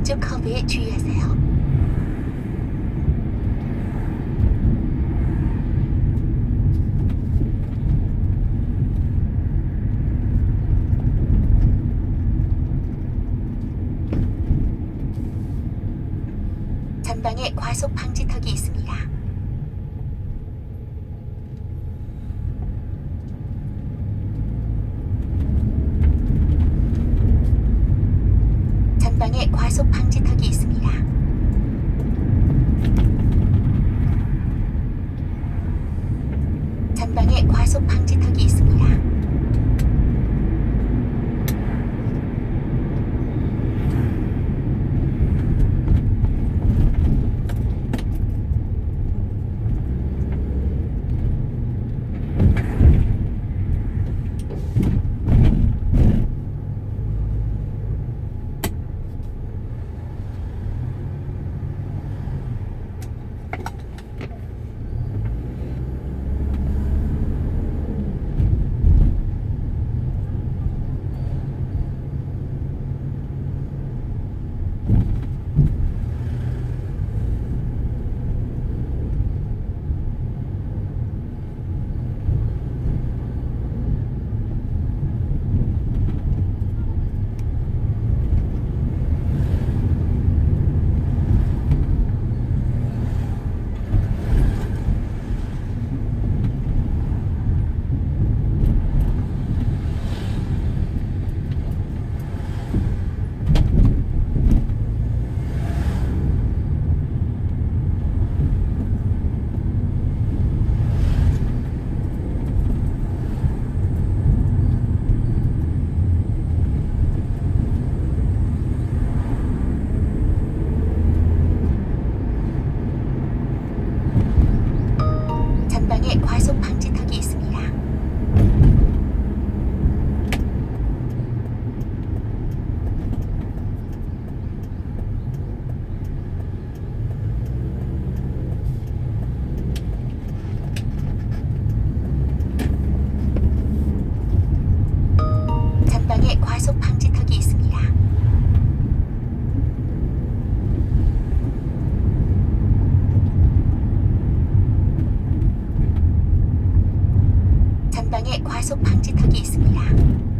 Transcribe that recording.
오른쪽 커브에 주의하세요. 전방에 과속 방지턱이 있습니다. 과속 방지 딴짓하기 있습니다.